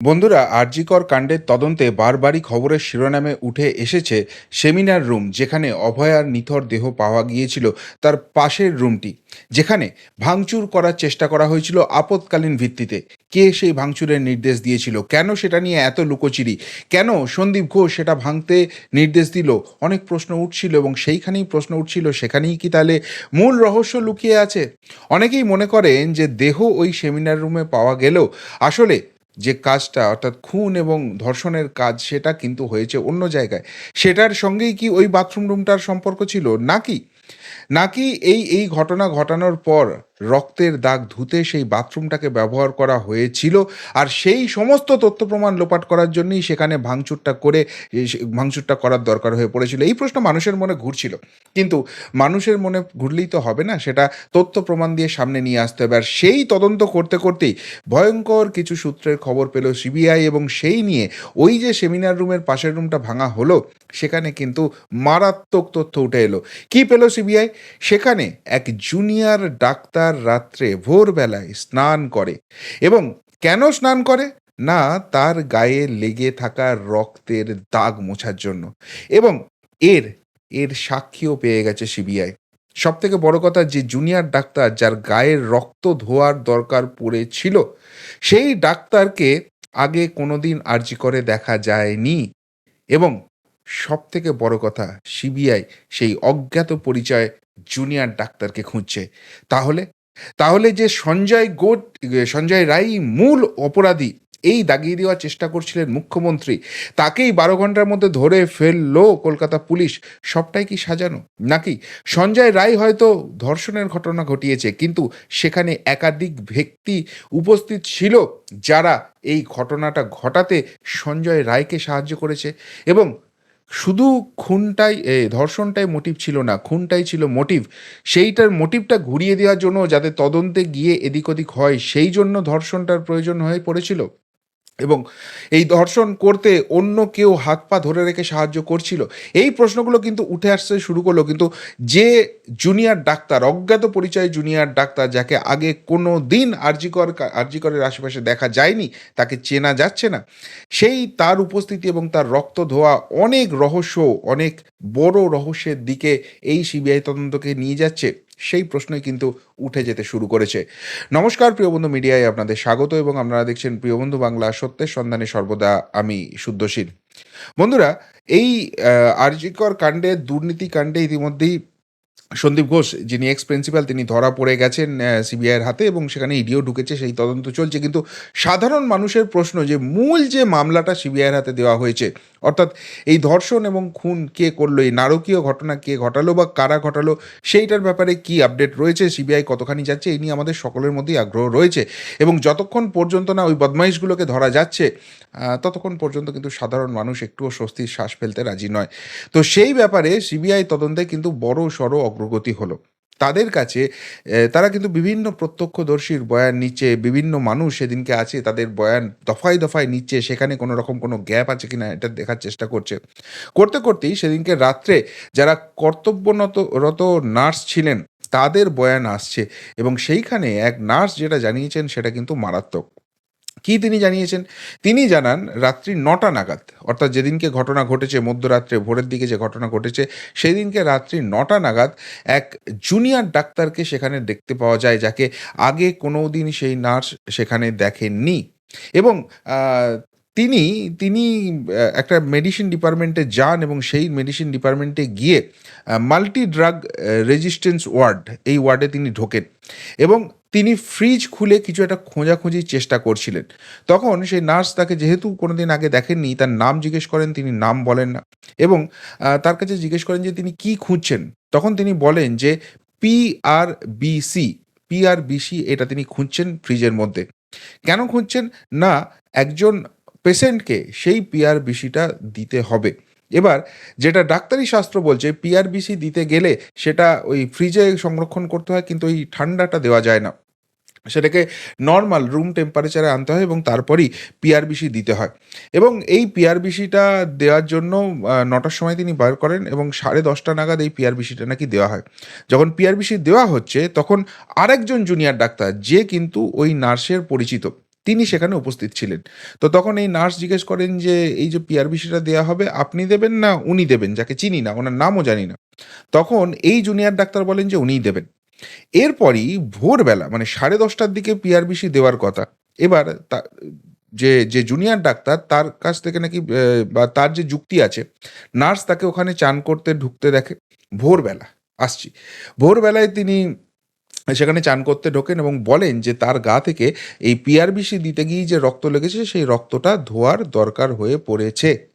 বন্ধুরা, আরজিকর কাণ্ডের তদন্তে বারবারই খবরের শিরোনামে উঠে এসেছে সেমিনার রুম যেখানে অভয়ার নিথর দেহ পাওয়া গিয়েছিল তার পাশের রুমটি। যেখানে ভাঙচুর করার চেষ্টা করা হয়েছিল আপৎকালীন ভিত্তিতে। কে সেই ভাঙচুরের নির্দেশ দিয়েছিল? কেন সেটা নিয়ে এত লুকোচিরি? কেন সন্দীপ ঘোষ সেটা ভাঙতে নির্দেশ দিল? অনেক প্রশ্ন উঠছিল এবং সেইখানেই প্রশ্ন উঠছিল, সেখানেই কি তাহলে মূল রহস্য লুকিয়ে আছে? অনেকেই মনে করেন যে দেহ ওই সেমিনার রুমে পাওয়া গেলেও আসলে যে কাজটা, অর্থাৎ খুন এবং ধর্ষণের কাজ, সেটা কিন্তু হয়েছে অন্য জায়গায়। সেটার সঙ্গেই কি ওই বাথরুম রুমটার সম্পর্ক ছিল? নাকি? নাকি এই এই ঘটনা ঘটানোর পর রক্তের দাগ ধুতে সেই বাথরুমটাকে ব্যবহার করা হয়েছিল। আর সেই সমস্ত তথ্য প্রমাণ লোপাট করার জন্যই সেখানে ভাঙচুরটা করে ভাঙচুরটা করার দরকার হয়ে পড়েছিল। এই প্রশ্ন মানুষের মনে ঘুরছিল। কিন্তু মানুষের মনে ঘুরলেই তো হবে না, সেটা তথ্য প্রমাণ দিয়ে সামনে নিয়ে আসতে হবে। আর সেই তদন্ত করতে করতেই ভয়ঙ্কর কিছু সূত্রের খবর পেল সিবিআই এবং সেই নিয়ে ওই যে সেমিনার রুমের পাশের রুমটা ভাঙা হলো, সেখানে কিন্তু মারাত্মক তথ্য উঠে এলো। কি পেল সিবিআই? সেখানে এক জুনিয়র ডাক্তার রাত্রে ভোরবেলায় স্নান করে। এবং কেন স্নান করে? না, তার গায়ে লেগে থাকা রক্তের দাগ মোছার জন্য। এবং এর এর সাক্ষীও পেয়ে গেছে সিবিআই। সব থেকে বড় কথা, যে জুনিয়র ডাক্তার যার গায়ের রক্ত ধোয়ার দরকার পড়েছিল, সেই ডাক্তারকে আগে কোনোদিন আর্জি করে দেখা যায়নি। এবং সব থেকে বড় কথা, সিবিআই সেই অজ্ঞাত পরিচয় জুনিয়র ডাক্তারকে খুঁজছে। তাহলে তাহলে যে সঞ্জয় গোট, সঞ্জয় রায় মূল অপরাধী, এই দাগিয়ে দেওয়ার চেষ্টা করছিলেন মুখ্যমন্ত্রী। তাকেই বারো ঘণ্টার মধ্যে ধরে ফেলল কলকাতা পুলিশ। সবটাই কি সাজানো? নাকি সঞ্জয় রায় হয়তো ধর্ষণের ঘটনা ঘটিয়েছে, কিন্তু সেখানে একাধিক ব্যক্তি উপস্থিত ছিল যারা এই ঘটনাটা ঘটাতে সঞ্জয় রায়কে সাহায্য করেছে। এবং শুধু খুনটাই এ, ধর্ষণটাই মোটিভ ছিল না খুনটাই ছিল মোটিভ সেইটার মোটিভটা ঘুরিয়ে দেওয়ার জন্য যাতে তদন্তে গিয়ে এদিক ওদিক হয় সেই জন্য ধর্ষণটার প্রয়োজন হয়ে পড়েছিল। এবং এই ধর্ষণ করতে অন্য কেউ হাত পা ধরে রেখে সাহায্য করছিল। এই প্রশ্নগুলো কিন্তু উঠে আসতে শুরু করল। কিন্তু যে জুনিয়র ডাক্তার, অজ্ঞাত পরিচয় জুনিয়র ডাক্তার যাকে আগে কোনো দিন আরজিকর আরজিকরের আশেপাশে দেখা যায়নি, তাকে চেনা যাচ্ছে না, সেই তার উপস্থিতি এবং তার রক্ত ধোয়া অনেক রহস্য, অনেক বড় রহস্যের দিকে এই সিবিআই তদন্তকে নিয়ে যাচ্ছে। সেই প্রশ্নই কিন্তু উঠে যেতে শুরু করেছে। নমস্কার প্রিয়বন্ধু মিডিয়ায় আপনাদের স্বাগত এবং আপনারা দেখছেন প্রিয়বন্ধু বাংলা সত্যের সন্ধানে সর্বদা আমি শুদ্ধশীল বন্ধুরা, এই আরজিকর কাণ্ডে, দুর্নীতি কাণ্ডে ইতিমধ্যেই সন্দীপ ঘোষ, যিনি এক্স প্রিন্সিপাল তিনি ধরা পড়ে গেছেন সিবিআইয়ের হাতে এবং সেখানে ইডিও ঢুকেছে, সেই তদন্ত চলছে। কিন্তু সাধারণ মানুষের প্রশ্ন যে, মূল যে মামলাটা সিবিআইয়ের হাতে দেওয়া হয়েছে অর্থাৎ এই ধর্ষণ এবং খুন কে করল, এই নারকীয় ঘটনা কে ঘটালো বা কারা ঘটালো, সেইটার ব্যাপারে কি আপডেট রয়েছে? সিবিআই কতখানি যাচ্ছে, এই নিয়ে আমাদের সকলের মধ্যেই আগ্রহ রয়েছে। এবং যতক্ষণ পর্যন্ত না ওই বদমাইশগুলোকে ধরা যাচ্ছে ততক্ষণ পর্যন্ত কিন্তু সাধারণ মানুষ একটুও স্বস্তির শ্বাস ফেলতে রাজি নয়। তো সেই ব্যাপারে সিবিআই তদন্তে কিন্তু বড় সড় অগ্রগতি হলো। তাদের কাছে তারা কিন্তু বিভিন্ন প্রত্যক্ষদর্শীর বয়ান নিচ্ছে, বিভিন্ন মানুষ সেদিনকে আছে, তাদের বয়ান দফায় দফায় নিচ্ছে, সেখানে কোনো রকম কোনো গ্যাপ আছে কিনা এটা দেখার চেষ্টা করছে। করতে করতেই সেদিনকে রাত্রে যারা কর্তব্যরত রত নার্স ছিলেন, তাদের বয়ান আসছে এবং সেইখানে এক নার্স যেটা জানিয়েছেন সেটা কিন্তু মারাত্মক। কি তিনি জানিয়েছেন? তিনি জানান, রাত্রি নটা নাগাদ, অর্থাৎ যেদিনকে ঘটনা ঘটেছে, মধ্যরাত্রে ভোরের দিকে যে ঘটনা ঘটেছে সেই দিনকে রাত্রি নটা নাগাদ এক জুনিয়র ডাক্তারকে সেখানে দেখতে পাওয়া যায়, যাকে আগে কোনো দিন সেই নার্স সেখানে দেখেননি। এবং তিনি তিনি একটা মেডিসিন ডিপার্টমেন্টে যান এবং সেই মেডিসিন ডিপার্টমেন্টে গিয়ে মাল্টি ড্রাগ রেজিস্ট্যান্স ওয়ার্ড, এই ওয়ার্ডে তিনি ঢোকেন। এবং তিনি ফ্রিজ খুলে কিছু একটা খোঁজাখুঁজির চেষ্টা করছিলেন। তখন সেই নার্স তাকে যেহেতু কোনোদিন আগে দেখেননি, তার নাম জিজ্ঞেস করেন, তিনি নাম বলেন না। এবং তার কাছে জিজ্ঞেস করেন যে তিনি কি খুঁজছেন? তখন তিনি বলেন যে পিআরবিসি পিআরবিসি এটা তিনি খুঁজছেন ফ্রিজের মধ্যে। কেন খুঁজছেন? না, একজন পেশেন্টকে সেই পিআরবিসিটা দিতে হবে। এবার যেটা ডাক্তারি শাস্ত্র বলছে পিআরবিসি দিতে গেলে সেটা ওই ফ্রিজে সংরক্ষণ করতে হয়, কিন্তু ওই ঠান্ডাটা দেওয়া যায় না। সেটাকে নর্মাল রুম টেম্পারেচারে আনতে হয় এবং তারপরই পিআরবিসি দিতে হয়। এবং এই পিআরবিসিটা দেওয়ার জন্য নটার সময় তিনি বার করেন এবং সাড়ে দশটা নাগাদ এই পিআরবিসিটা নাকি দেওয়া হয়। যখন পিআরবিসি দেওয়া হচ্ছে, তখন আরেকজন জুনিয়র ডাক্তার, যে কিন্তু ওই নার্সের পরিচিত। তিনি সেখানে উপস্থিত ছিলেন। তো তখন এই নার্স জিজ্ঞেস করেন যে, এই যে পিআরবিসিটা দেওয়া হবে, আপনি দেবেন না উনি দেবেন? যাকে চিনি না, ওনার নামও জানি না। তখন এই জুনিয়র ডাক্তার বলেন যে, উনিই দেবেন। এরপরই ভোরবেলা মানে সাড়ে দশটার দিকে পিআরবিসি দেওয়ার কথা, এবার তা, যে যে জুনিয়র ডাক্তার তার কাছ থেকে নাকি বা তার যে যুক্তি আছে, নার্স তাকে ওখানে চান করতে, ঢুকতে দেখে। ভোরবেলা, আসছি। ভোরবেলায় তিনি সেখানে চান করতে ঢোকেন এবং বলেন যে তার গা থেকে এই পিআরবিসি দিতে গিয়ে যে রক্ত লেগেছে, সেই রক্তটা ধোয়ার দরকার হয়ে পড়েছে।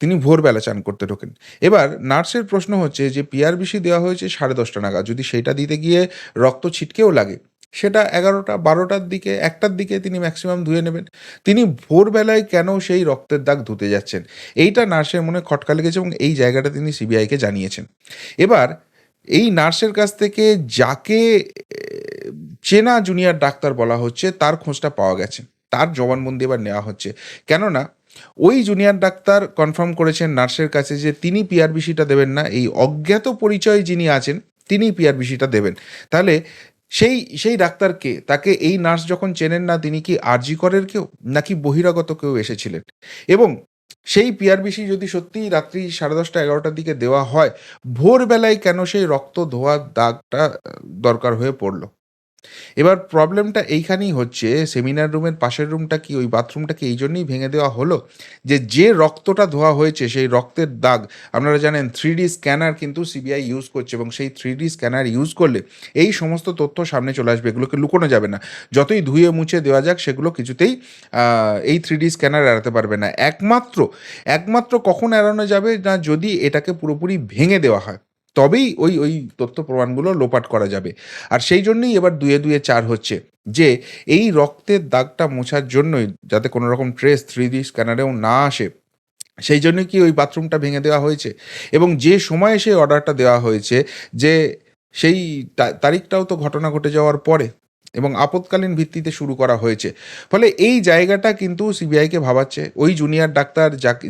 তিনি ভোরবেলা চান করতে ঢোকেন। এবার নার্সের প্রশ্ন হচ্ছে যে পিআরবিসি দেওয়া হয়েছে সাড়ে দশটা নাগাদ। যদি সেটা দিতে গিয়ে রক্ত ছিটকেও লাগে, সেটা এগারোটা, বারোটার দিকে, একটার দিকে তিনি ম্যাক্সিমাম ধুয়ে নেবেন। তিনি ভোরবেলায় কেন সেই রক্তের দাগ ধুতে যাচ্ছেন? এইটা নার্সের মনে খটকা লেগেছে এবং এই জায়গাটা তিনি সিবিআইকে জানিয়েছেন। এবার এই নার্সের কাছ থেকে যাকে চেনা জুনিয়র ডাক্তার বলা হচ্ছে, তার খোঁজটা পাওয়া গেছে। তার জবানবন্দি এবার নেওয়া হচ্ছে। কেননা, ওই জুনিয়র ডাক্তার কনফার্ম করেছেন নার্সের কাছে যে তিনি পিআরবিসিটা দেবেন না, এই অজ্ঞাত পরিচয় যিনি আছেন, তিনি পিআরবিসিটা দেবেন। তাহলে সেই সেই ডাক্তারকে, তাকে এই নার্স যখন চেনেন না, তিনি কি আরজি করের কেউ, নাকি বহিরাগত কেউ এসেছিলেন? এবং সেই পিআরবিসি যদি সত্যি রাত্রি সাড়ে দশটা, এগারোটার দিকে দেওয়া হয়, ভোরবেলায় কেন সেই রক্ত ধোয়ার দাগটা দরকার হয়ে পড়ল? এবার প্রবলেমটা এইখানেই হচ্ছে, সেমিনার রুমের পাশের রুমটা কি, ওই বাথরুমটা কি এই জন্যই ভেঙে দেওয়া হলো? যে যে রক্তটা ধোয়া হয়েছে সেই রক্তের দাগ, আপনারা জানেন থ্রি ডি স্ক্যানার কিন্তু সিবিআই ইউজ করছে এবং সেই থ্রি ডি স্ক্যানার ইউজ করলে এই সমস্ত তথ্য সামনে চলে আসবে, এগুলোকে লুকোনো যাবে না। যতই ধুয়ে মুছে দেওয়া যাক, সেগুলো কিছুতেই এই থ্রি ডি স্ক্যানার এড়াতে পারবে না। একমাত্র একমাত্র কখন এড়ানো যাবে না যদি এটাকে পুরোপুরি ভেঙে দেওয়া হয়? তবেই ওই ওই তথ্য প্রমাণগুলো লোপাট করা যাবে। আর সেই জন্যই এবার দুয়ে দুয়ে চার হচ্ছে যে, এই রক্তের দাগটা মোছার জন্যই যাতে কোনো রকম ট্রেস থ্রি ডি স্ক্যানারেও না আসে, সেই জন্য কি ওই বাথরুমটা ভেঙে দেওয়া হয়েছে? এবং যে সময়ে সেই অর্ডারটা দেওয়া হয়েছে যে, সেই তারিখটাও তো ঘটনা ঘটে যাওয়ার পরে এবং আপৎকালীন ভিত্তিতে শুরু করা হয়েছে। ফলে এই জায়গাটা কিন্তু সিবিআইকে ভাবাচ্ছে। ওই জুনিয়র ডাক্তার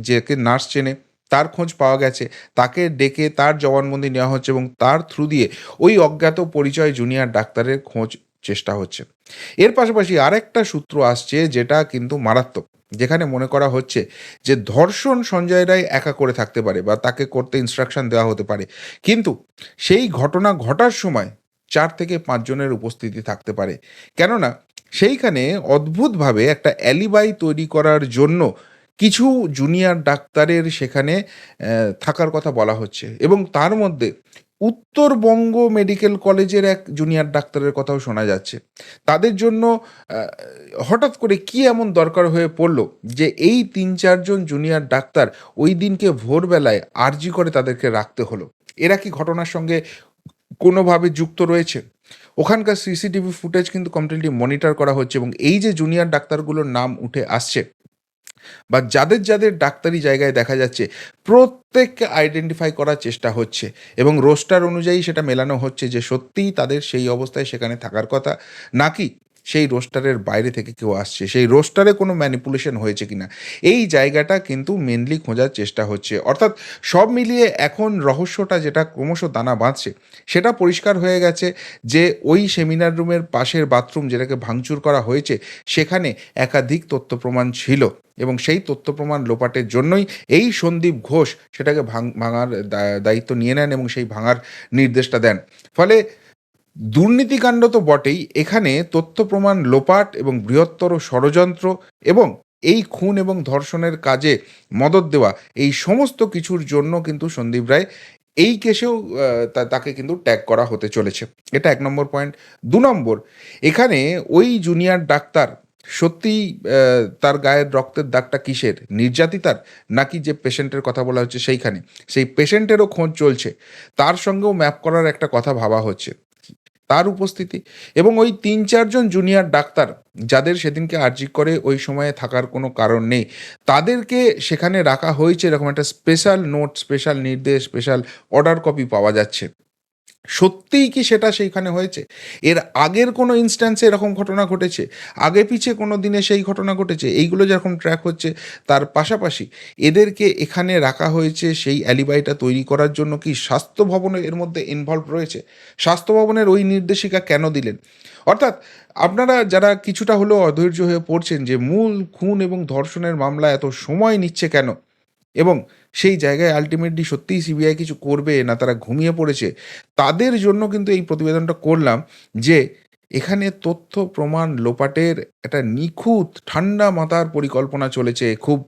যাকে নার্স চেনে তার খোঁজ পাওয়া গেছে। তাকে ডেকে তার জবানবন্দি নেওয়া হচ্ছে এবং তার থ্রু দিয়ে ওই অজ্ঞাত পরিচয় জুনিয়র ডাক্তারের খোঁজ চেষ্টা হচ্ছে। এর পাশাপাশি আরেকটা সূত্র আসছে যেটা কিন্তু মারাত্মক, যেখানে মনে করা হচ্ছে যে ধর্ষণ সঞ্জয় রায় একা করে থাকতে পারে বা তাকে করতে ইনস্ট্রাকশন দেওয়া হতে পারে। কিন্তু সেই ঘটনা ঘটার সময় চার থেকে পাঁচজনের উপস্থিতি থাকতে পারে। কেননা সেইখানে অদ্ভুতভাবে একটা অ্যালিবাই তৈরি করার জন্য কিছু জুনিয়র ডাক্তারের সেখানে থাকার কথা বলা হচ্ছে এবং তার মধ্যে উত্তরবঙ্গ মেডিকেল কলেজের এক জুনিয়র ডাক্তারের কথাও শোনা যাচ্ছে। তাদের জন্য হঠাৎ করে কি এমন দরকার হয়ে পড়ল যে এই তিন চারজন জুনিয়র ডাক্তার ওই দিনকে ভোরবেলায় আর্জি করে তাদেরকে রাখতে হলো? এরা কি ঘটনার সঙ্গে কোনোভাবে যুক্ত রয়েছে? ওখানকার সিসিটিভি ফুটেজ কিন্তু কমপ্লিটলি মনিটর করা হচ্ছে এবং এই যে জুনিয়র ডাক্তারগুলোর নাম উঠে আসছে বা যাদের যাদের ডাক্তারি জায়গায় দেখা যাচ্ছে, প্রত্যেককে আইডেন্টিফাই করার চেষ্টা হচ্ছে এবং রোস্টার অনুযায়ী সেটা মেলানো হচ্ছে যে সত্যিই তাদের সেই অবস্থায় সেখানে থাকার কথা। নাকি সেই রোস্টারের বাইরে থেকে কেউ আসছে। সেই রোস্টারে কোনো ম্যানিপুলেশন হয়েছে কিনা? এই জায়গাটা কিন্তু মেনলি খোঁজার চেষ্টা হচ্ছে। অর্থাৎ সব মিলিয়ে এখন রহস্যটা যেটা ক্রমশ দানা বাঁধছে, সেটা পরিষ্কার হয়ে গেছে যে ওই সেমিনার রুমের পাশের বাথরুম যেটাকে ভাঙচুর করা হয়েছে, সেখানে একাধিক তথ্য প্রমাণ ছিল এবং সেই তথ্য প্রমাণ লোপাটের জন্যই এই সন্দীপ ঘোষ সেটাকে ভাঙ, ভাঙার দায়িত্ব নিয়ে নেন এবং সেই ভাঙার নির্দেশটা দেন। ফলে দুর্নীতিকাণ্ড তো বটেই, এখানে তথ্য প্রমাণ লোপাট এবং বৃহত্তর ষড়যন্ত্র এবং এই খুন এবং ধর্ষণের কাজে মদত দেওয়া, এই সমস্ত কিছুর জন্য কিন্তু সন্দীপ রায় এই কেসেও তাকে কিন্তু ট্যাগ করা হতে চলেছে। এটা এক নম্বর পয়েন্ট। দু নম্বর, এখানে ওই জুনিয়র ডাক্তার, সত্যিই তার গায়ের রক্তের দাগটা কিসের? নির্যাতিতার? নাকি যে পেশেন্টের কথা বলা হচ্ছে সেইখানে? সেই পেশেন্টেরও খোঁজ চলছে। তার সঙ্গেও ম্যাপ করার একটা কথা ভাবা হচ্ছে। তার উপস্থিতি এবং ওই তিন চারজন জুনিয়র ডাক্তার যাদের সেদিনকে আর্জি করে ওই সময়ে থাকার কোনো কারণ নেই, তাদেরকে সেখানে রাখা হয়েছে এরকম একটা স্পেশাল নোট স্পেশাল নির্দেশ স্পেশাল অর্ডার কপি পাওয়া যাচ্ছে। সত্যিই কি সেটা সেইখানে হয়েছে? এর আগের কোনো ইনস্ট্যান্সে এরকম ঘটনা ঘটেছে? আগে পিছে কোনো দিনে সেই ঘটনা ঘটেছে? এইগুলো যখন ট্র্যাক হচ্ছে, তার পাশাপাশি এদেরকে এখানে রাখা হয়েছে সেই অ্যালিবাইটা তৈরি করার জন্য কি স্বাস্থ্য ভবনে এর মধ্যে ইনভলভ রয়েছে? স্বাস্থ্য ভবনের ওই নির্দেশিকা কেন দিলেন? অর্থাৎ আপনারা যারা কিছুটা হলেও অধৈর্য হয়ে পড়ছেন যে মূল খুন এবং ধর্ষণের মামলা এত সময় নিচ্ছে কেন? এবং সেই জায়গায় আলটিমেটলি সত্যিই সিবিআই কিছু করবে না তারা ঘুমিয়ে পড়েছে, তাদের জন্য কিন্তু এই প্রতিবেদনটা করলাম যে এখানে তথ্য প্রমাণ লোপাটের একটা নিখুঁত ঠান্ডা মাথার পরিকল্পনা চলেছে, খুব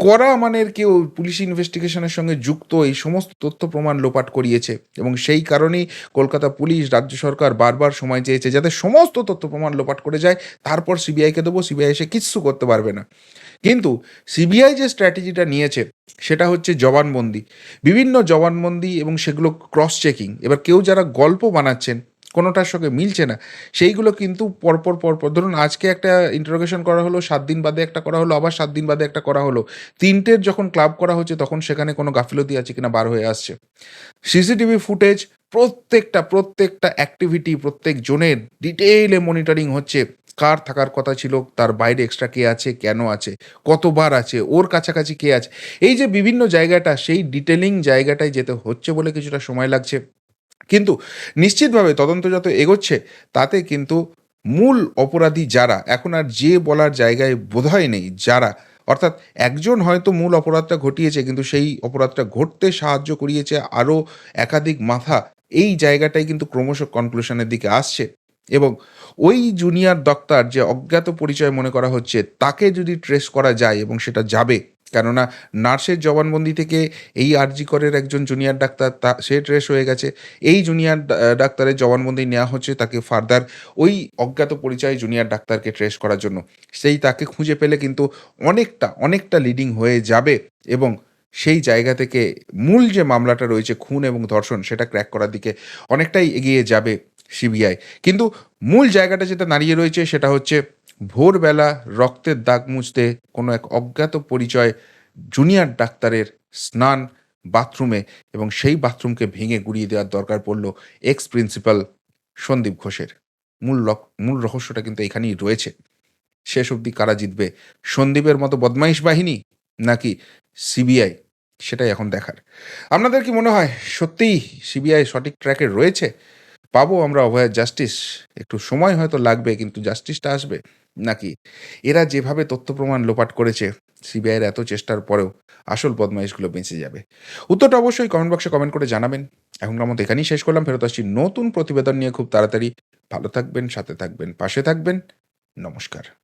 করা মানের কেউ পুলিশ ইনভেস্টিগেশনের সঙ্গে যুক্ত এই সমস্ত তথ্য প্রমাণ লোপাট করিয়েছে এবং সেই কারণেই কলকাতা পুলিশ, রাজ্য সরকার বারবার সময় চেয়েছে যাতে সমস্ত তথ্য প্রমাণ লোপাট করে যায়, তারপর সিবিআইকে দেবো সিবিআই এসে কিচ্ছু করতে পারবে না। কিন্তু সিবিআই যে স্ট্র্যাটেজিটা নিয়েছে, সেটা হচ্ছে জবানবন্দি। বিভিন্ন জবানবন্দি এবং সেগুলো ক্রস চেকিং এবার কেউ যারা গল্প বানাচ্ছেন, কোনোটার সঙ্গে মিলছে না, সেইগুলো কিন্তু পরপর পরপর। ধরুন, আজকে একটা ইন্টারোগেশন করা হলো, সাত দিন বাদে একটা করা হলো, আবার সাত দিন বাদে একটা করা হলো। তিনটের যখন ক্লাব করা হচ্ছে, তখন সেখানে কোনো গাফিলতি আছে কিনা বার হয়ে আসছে। সিসিটিভি ফুটেজ প্রত্যেকটা প্রত্যেকটা অ্যাক্টিভিটি প্রত্যেক জনের ডিটেইলে মনিটরিং হচ্ছে। কার থাকার কথা ছিল? তার বাইরে এক্সট্রা কে আছে? কেন আছে? কতবার আছে? ওর কাছাকাছি কে আছে? এই যে বিভিন্ন জায়গাটা, সেই ডিটেলিং জায়গাটায় যেতে হচ্ছে বলে কিছুটা সময় লাগছে। কিন্তু নিশ্চিতভাবে তদন্ত যত এগোচ্ছে, তাতে কিন্তু মূল অপরাধী যারা, এখন আর যে বলার জায়গায় বোধহয় নেই, যারা, অর্থাৎ একজন হয়তো মূল অপরাধটা ঘটিয়েছে, কিন্তু সেই অপরাধটা ঘটতে সাহায্য করিয়েছে আরও একাধিক মাথা, এই জায়গাটাই কিন্তু ক্রমশ কনক্লুশনের দিকে আসছে। এবং ওই জুনিয়র ডাক্তার যে অজ্ঞাত পরিচয় মনে করা হচ্ছে, তাকে যদি ট্রেস করা যায় এবং সেটা যাবে, কেননা নার্সের জবানবন্দি থেকে এই আরজি করের একজন জুনিয়র ডাক্তার তা, সে ট্রেস হয়ে গেছে। এই জুনিয়র ডাক্তারের জবানবন্দি নেওয়া হচ্ছে তাকে ফার্দার ওই অজ্ঞাত পরিচয় জুনিয়র ডাক্তারকে ট্রেস করার জন্য। সেই তাকে খুঁজে পেলে কিন্তু অনেকটা অনেকটা লিডিং হয়ে যাবে এবং সেই জায়গা থেকে মূল যে মামলাটা রয়েছে, খুন এবং ধর্ষণ, সেটা ক্র্যাক করার দিকে অনেকটাই এগিয়ে যাবে। সিবিআই। কিন্তু মূল জায়গাটা যেটা দাঁড়িয়ে রয়েছে সেটা হচ্ছে ভোরবেলা রক্তের দাগ মুছতে কোনো এক অজ্ঞাত পরিচয় জুনিয়র ডাক্তারের স্নান বাথরুমে এবং সেই বাথরুমকে ভেঙে গুড়িয়ে দেওয়ার দরকার পড়ল এক্স প্রিন্সিপাল সন্দীপ ঘোষের। মূল মূল রহস্যটা কিন্তু এখানেই রয়েছে। শেষ অবধি কারা জিতবে? সন্দীপের মতো বদমাইশ বাহিনী নাকি সিবিআই? সেটাই এখন দেখার। আপনাদের কি মনে হয়, সত্যিই সিবিআই সঠিক ট্র্যাকে রয়েছে? পাবো আমরা অভয়ের জাস্টিস একটু সময় হয়তো লাগবে, কিন্তু জাস্টিসটা আসবে। নাকি এরা যেভাবে তথ্য প্রমাণ লোপাট করেছে, সিবিআইয়ের এত চেষ্টার পরেও আসল বদমাইশগুলো বেঁচে যাবে। উত্তরটা অবশ্যই কমেন্ট বক্সে কমেন্ট করে জানাবেন। এখনকার মতো এখানেই শেষ করলাম। ফেরত আসছি নতুন প্রতিবেদন নিয়ে খুব তাড়াতাড়ি। ভালো থাকবেন, সাথে থাকবেন, পাশে থাকবেন। নমস্কার।